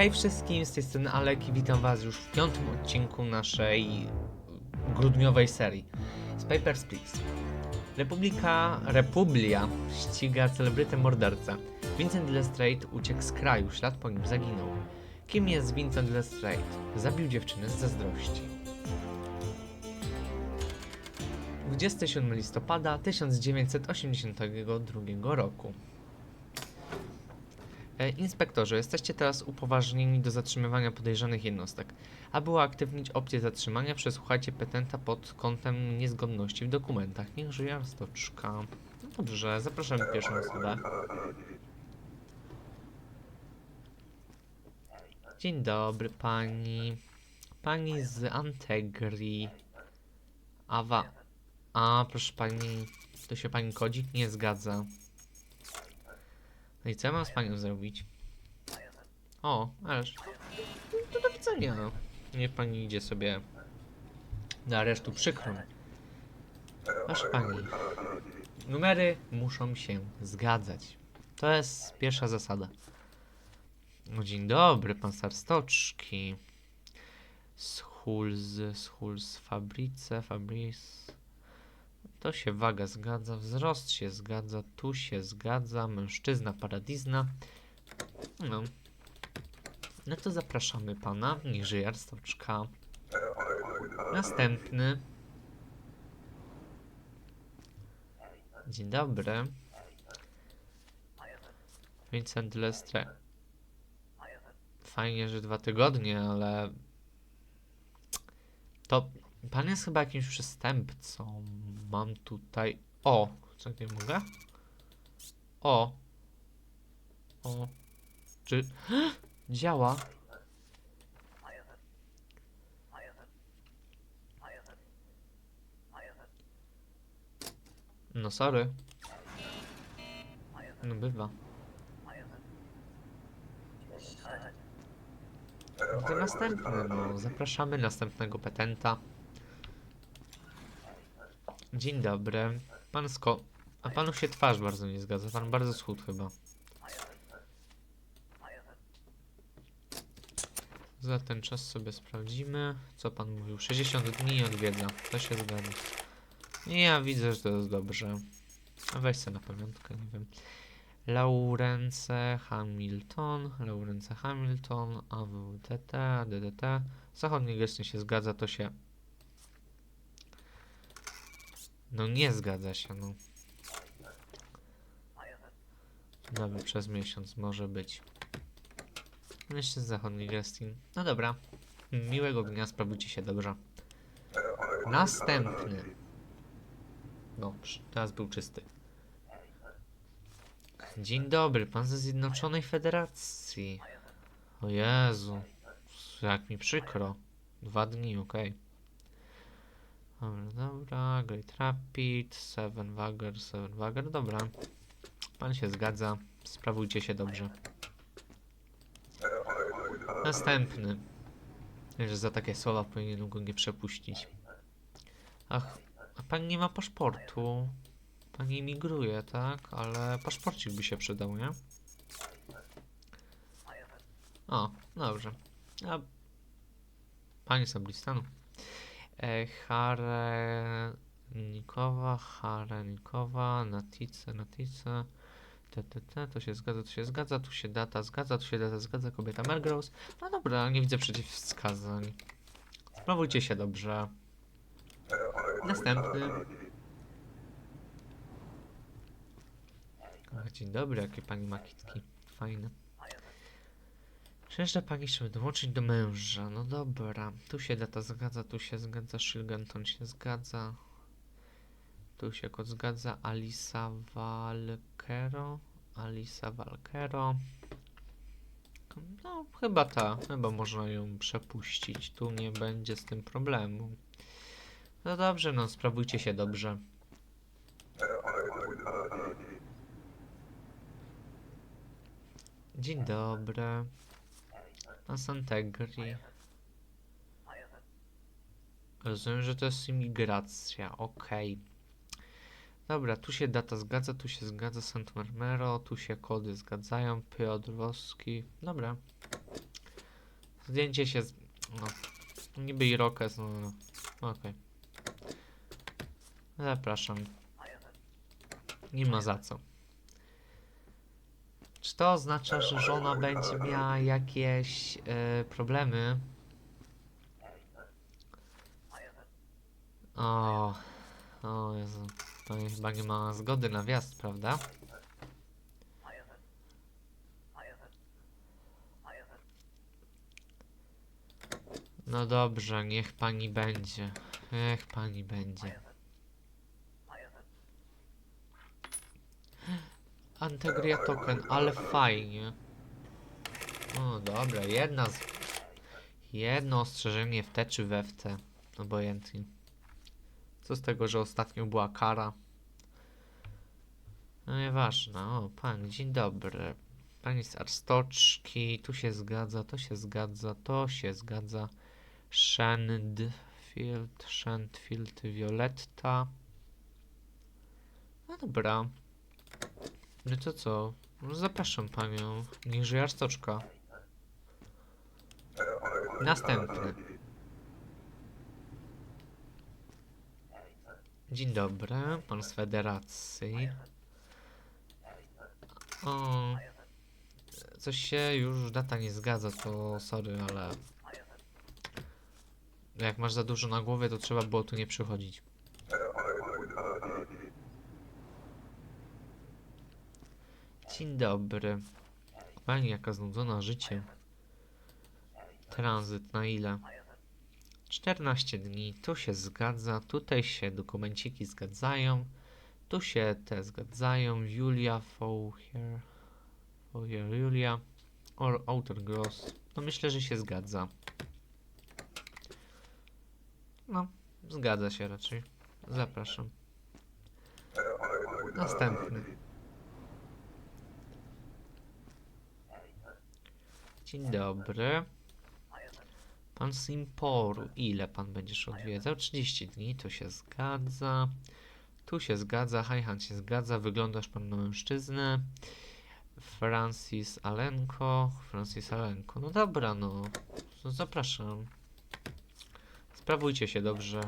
Hej wszystkim, z tej strony Alek i witam was już w piątym odcinku naszej grudniowej serii z Papers, Please. Republika, Republia ściga celebrytę mordercę. Vincent Lestrade uciekł z kraju, ślad po nim zaginął. Kim jest Vincent Lestrade? Zabił dziewczynę z zazdrości. 27 listopada 1982 roku. E, Inspektorze, jesteście teraz upoważnieni do zatrzymywania podejrzanych jednostek. Aby uaktywnić opcję zatrzymania, przesłuchajcie petenta pod kątem niezgodności w dokumentach. Niech żyje Arstoczka. No dobrze, zapraszamy pierwszą osobę. Dzień dobry pani. Pani z Antegri. Awa. A, proszę pani, to się pani kodzik nie zgadza. No i co ja mam z panią zrobić? O, ależ. To do widzenia. Niech pani idzie sobie do aresztu mi. Proszę pani. Numery muszą się zgadzać. To jest pierwsza zasada. No dzień dobry, pan Starstoczki. Schulz, Schulz, Fabrice, Fabrice. To się waga zgadza, wzrost się zgadza, tu się zgadza, mężczyzna, paradizna. No. No to zapraszamy pana, niech żyje Arstoczka. Następny. Dzień dobry. Vincent Lestre. Fajnie, że dwa tygodnie, ale... To pan jest chyba jakimś przestępcą. Mam tutaj... O! Co nie mogę? O! O! Czy... Działa? No sorry. No bywa. To następny, no. Zapraszamy następnego petenta. Dzień dobry. Pan Sko... A panu się twarz bardzo nie zgadza. Pan bardzo schudł chyba. Za ten czas sobie sprawdzimy. Co pan mówił? 60 dni odwiedza. To się zgadza. Ja widzę, że to jest dobrze. A weź sobie na pamiątkę, nie wiem. Laurence Hamilton, Laurence Hamilton, AWDT, DDT. Zachodni gesty się zgadza, to się... No nie zgadza się, no. Dobra, przez miesiąc może być. Jeszcze zachodni gestin. No dobra. Miłego dnia, sprawujcie się dobrze. Następny. No, teraz był czysty. Dzień dobry, pan ze Zjednoczonej Federacji. O Jezu, jak mi przykro. Dwa dni, okej. Dobra, dobra, Great Rapid, Seven Wagger, Seven Wagger, dobra. Pan się zgadza, sprawujcie się dobrze. Następny. Że za takie słowa powinienem go nie przepuścić. Ach, a pani nie ma paszportu. Pani emigruje, tak? Ale paszporcik by się przydał, nie? O, dobrze. A pani z Ablistanu. E, Harenikowa, Harenikowa, Natice, Natice. Te, te, te, to się zgadza, to się zgadza, tu się data zgadza, tu się data zgadza, kobieta Melrose. No dobra, nie widzę przeciwwskazań. Sprawujcie się dobrze. Następny. Ach, dzień dobry, jakie pani ma kitki. Fajne. Przyjeżdża pani, żeby dołączyć do męża. No dobra. Tu się data zgadza, tu się zgadza, Shilgenton się zgadza. Tu się kot zgadza, Alisa Valkero. Alisa Valkero. No, chyba ta. Chyba można ją przepuścić. Tu nie będzie z tym problemu. No dobrze, no sprawujcie się dobrze. Dzień dobry. Pan Santegri. Rozumiem, że to jest imigracja. Okej. Dobra, tu się data zgadza, tu się zgadza Sant Marmero, tu się kody zgadzają, Piotrowski. Dobra. Zdjęcie się z... No, niby Irokes, no, no. Okej. Zapraszam. Nie ma za co. To oznacza, że żona będzie miała jakieś e, problemy? O, o Jezu. To chyba nie ma zgody na wjazd, prawda? No dobrze, niech pani będzie. Niech pani będzie. Antegria token, ale fajnie. O, dobra, jedna z... Jedno ostrzeżenie w te czy we w te. Obojętnie. Co z tego, że ostatnio była kara? No nieważne. O, pan, dzień dobry. Pani z Arstoczki, tu się zgadza, to się zgadza, to się zgadza. Shandfield, Shandfield, Violetta. No dobra. No to co? No zapraszam panią. Niech żyje Arstoczka. Następny. Dzień dobry, pan z federacji. O, coś się już data nie zgadza, to sorry, ale jak masz za dużo na głowie, to trzeba było tu nie przychodzić. Dzień dobry. Pani jaka znudzona życie. Tranzyt na ile? 14 dni, tu się zgadza, tutaj się dokumenciki zgadzają, tu się te zgadzają, Julia Faucher, Faucher Julia, or Outer Gross, no myślę, że się zgadza. No, zgadza się raczej. Zapraszam. Następny. Dzień dobry. Pan z. Ile pan będziesz odwiedzał? 30 dni, to się zgadza. Tu się zgadza, Hajhan się zgadza, wyglądasz pan na mężczyznę. Francis Alenko. Francis Alenko. No dobra, no. no zapraszam. Sprawujcie się dobrze.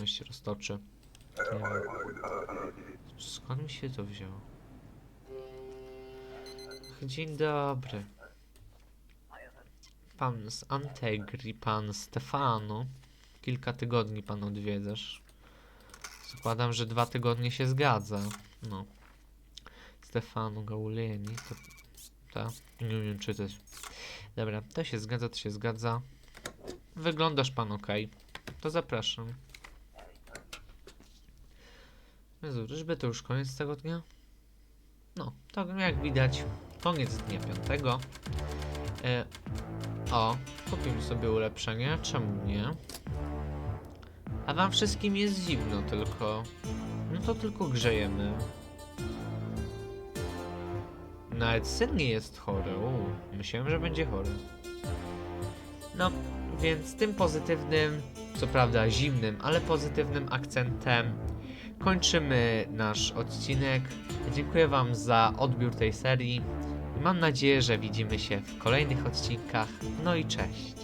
Nie się roztoczy. Nie. Skąd mi się to wzięło? Dzień dobry. Pan z Antegri, pan Stefano. Kilka tygodni pan odwiedzasz. Zakładam, że dwa tygodnie się zgadza. No. Stefano Gaulieni, to... Ta? Nie wiem czytać. Dobra, to się zgadza, to się zgadza. Wyglądasz pan ok. To zapraszam. Jezu, czyżby to już koniec tego dnia? No, to jak widać, koniec dnia piątego. E, o, kupimy sobie ulepszenie, czemu nie? A wam wszystkim jest zimno tylko. No to tylko grzejemy. Nawet syn nie jest chory. Uu, myślałem, że będzie chory. No, więc tym pozytywnym, co prawda zimnym, ale pozytywnym akcentem kończymy nasz odcinek. Dziękuję Wam za odbiór tej serii. Mam nadzieję, że widzimy się w kolejnych odcinkach. No i cześć.